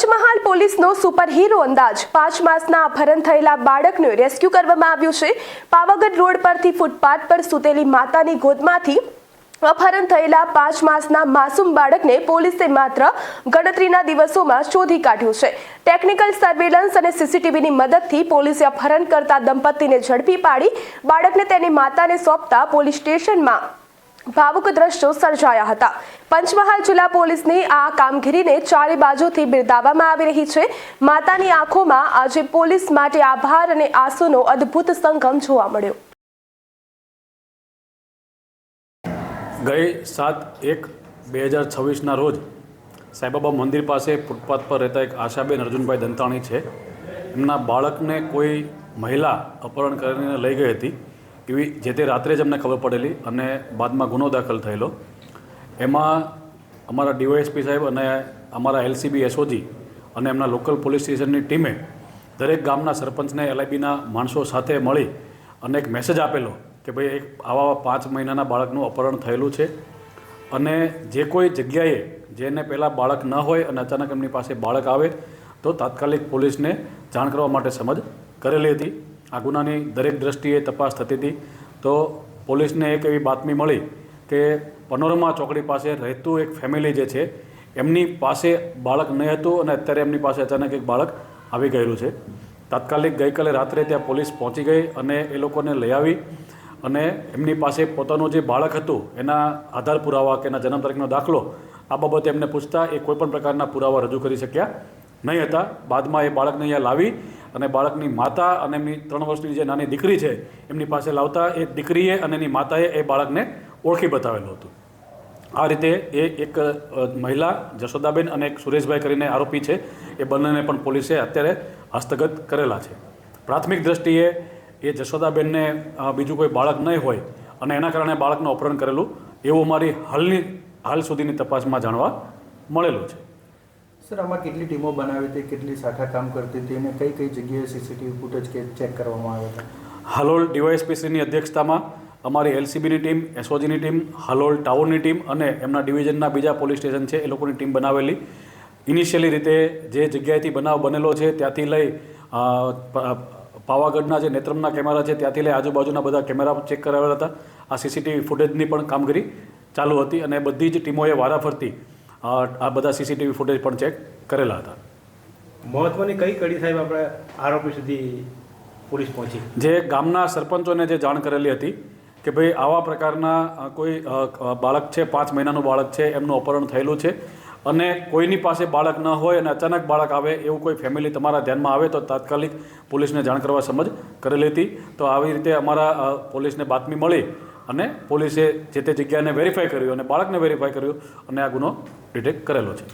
પંચમહાલ પોલીસનો super hero અંદાજ. પાંચ માસના અપહરણ થયેલા બાળકનું રેસ્ક્યુ કરવામાં આવ્યું છે. પાવાગઢ રોડ પરથી ફૂટપાથ પર સૂતેલી માતાની ગોદમાંથી અપહરણ થયેલા પાંચ માસના માસૂમ બાળકને પોલીસે માત્ર ગણતરીના દિવસોમાં શોધી કાઢ્યું છે. ટેકનિકલ સર્વેલન્સ અને સીસીટીવીની મદદથી પોલીસે અપહરણ કરતા દંપતીને ઝડપી પાડી, બાળકને તેની માતાને સોંપતા પોલીસ સ્ટેશનમાં ભાવુક દ્રશ્યો સર્જાયા હતા. પંચમહાલ જિલ્લા પોલીસની આ કામગીરીને ચારે બાજુથી બિરદાવવામાં આવી રહી છે. માતાની આંખોમાં આજે પોલીસ માટે આભાર અને આંસુનો અદ્ભુત સંગમ જોવા મળ્યો. ગઈ સાત એક બે હજાર છવ્વીસના રોજ સાંઈબાબા મંદિર પાસે ફૂટપાથ પર રહેતા એક આશાબેન અર્જુનભાઈ દંતાણી છે. એમના બાળકને કોઈ મહિલા અપહરણ કરીને લઈ ગઈ હતી. એવી જે તે રાત્રે જ અમને ખબર પડેલી અને બાદમાં ગુનો દાખલ થયેલો. એમાં અમારા ડીવાયએસપી સાહેબ અને અમારા એલસીબી એસઓજી અને એમના લોકલ પોલીસ સ્ટેશનની ટીમે દરેક ગામના સરપંચને એલઆઈબીના માણસો સાથે મળી અને એક મેસેજ આપેલો કે ભાઈ એક આવા પાંચ મહિનાના બાળકનું અપહરણ થયેલું છે. અને જે કોઈ જગ્યાએ જેને પહેલાં બાળક ન હોય અને અચાનક એમની પાસે બાળક આવે તો તાત્કાલિક પોલીસને જાણ કરવા માટે સમજ કરેલી હતી. આ ગુનાની દરેક દ્રષ્ટિએ તપાસ થતી હતી. તો પોલીસને એક એવી બાતમી મળી કે પનોરમા ચોકડી પાસે રહેતું એક ફેમિલી જે છે, એમની પાસે બાળક નહીં હતું અને અત્યારે એમની પાસે અચાનક એક બાળક આવી ગયેલું છે. તાત્કાલિક ગઈકાલે રાત્રે ત્યાં પોલીસ પહોંચી ગઈ અને એ લોકોને લઈ આવી અને એમની પાસે પોતાનું જે બાળક હતું, એના આધાર પુરાવા કે એના જન્મ તારીખનો દાખલો, આ બાબતે એમને પૂછતા એ કોઈપણ પ્રકારના પુરાવા રજૂ કરી શક્યા નહીં હતા. બાદમાં એ બાળકને અહીંયા લાવી અને બાળકની માતા અને એમની ત્રણ વર્ષની જે નાની દીકરી છે, એમની પાસે લાવતા એ દીકરીએ અને એની માતાએ એ બાળકને ઓળખી બતાવેલું હતું. આ રીતે એ એક મહિલા, જશોદાબેન અને એક સુરેશભાઈ કરીને આરોપી છે. એ બંનેને પણ પોલીસે અત્યારે હસ્તગત કરેલા છે. પ્રાથમિક દ્રષ્ટિએ એ જશોદાબેનને બીજું કોઈ બાળક નહીં હોય અને એના કારણે બાળકનું અપહરણ કરેલું એવું અમારી હાલની, હાલ સુધીની તપાસમાં જાણવા મળેલું છે. સર, આમાં કેટલી ટીમો બનાવી હતી, કેટલી શાખા કામ કરતી હતી અને કઈ કઈ જગ્યાએ સીસીટીવી ફૂટેજ કે ચેક કરવામાં આવ્યા હતા? હાલોલ ડીવાયએસપીસીની અધ્યક્ષતામાં અમારી એલસીબીની ટીમ, એસઓજીની ટીમ, હાલોલ ટાઉનની ટીમ અને એમના ડિવિઝનના બીજા પોલીસ સ્ટેશન છે એ લોકોની ટીમ બનાવેલી. ઇનિશિયલી રીતે જે જગ્યાએથી બનાવ બનેલો છે ત્યાંથી લઈ પાવાગઢના જે નેત્રમના કેમેરા છે ત્યાંથી લઈ આજુબાજુના બધા કેમેરા ચેક કરાવેલા હતા. આ સીસીટીવી ફૂટેજની પણ કામગીરી ચાલુ હતી અને બધી જ ટીમોએ વારાફરતી આ બધા સીસીટીવી ફૂટેજ પણ ચેક કરેલા હતા. મહત્વની કઈ કડી સાહેબ આપણે આરોપી સુધી પોલીસ પહોંચી? જે ગામના સરપંચોને જે જાણ કરેલી હતી કે ભાઈ આવા પ્રકારના કોઈ બાળક છે પાંચ મહિનાનું બાળક છે એમનું અપહરણ થયેલું છે અને કોઈની પાસે બાળક ન હોય અને અચાનક બાળક આવે એવું કોઈ ફેમિલી તમારા ધ્યાનમાં આવે તો તાત્કાલિક પોલીસને જાણ કરવા સમજ કરેલી હતી. તો આવી રીતે અમારા પોલીસને બાતમી મળી અને પોલીસે જે તે જગ્યાને વેરીફાઈ કર્યું અને બાળકને વેરીફાઈ કર્યું અને આ ગુનો ડિટેક્ટ કરેલો છે.